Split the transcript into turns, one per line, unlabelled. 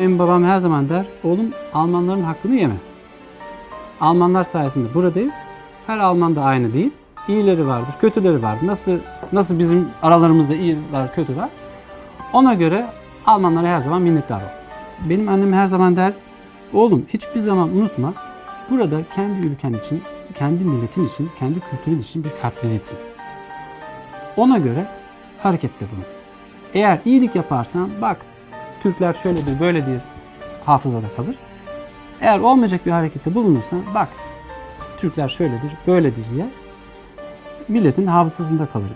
Benim babam her zaman der, oğlum Almanların hakkını yeme. Almanlar sayesinde buradayız. Her Alman da aynı değil. İyileri vardır, kötüleri vardır. Nasıl nasıl bizim aralarımızda iyi var, kötü var. Ona göre Almanlara her zaman minnettar ol. Benim annem her zaman der, oğlum hiçbir zaman unutma, burada kendi ülken için, kendi milletin için, kendi kültürün için bir kartvizitsin. Ona göre harekette bulun. Eğer iyilik yaparsan bak Türkler şöyledir böyledir hafızada kalır. Eğer olmayacak bir harekette bulunursan bak Türkler şöyledir böyledir diye milletin hafızasında kalır.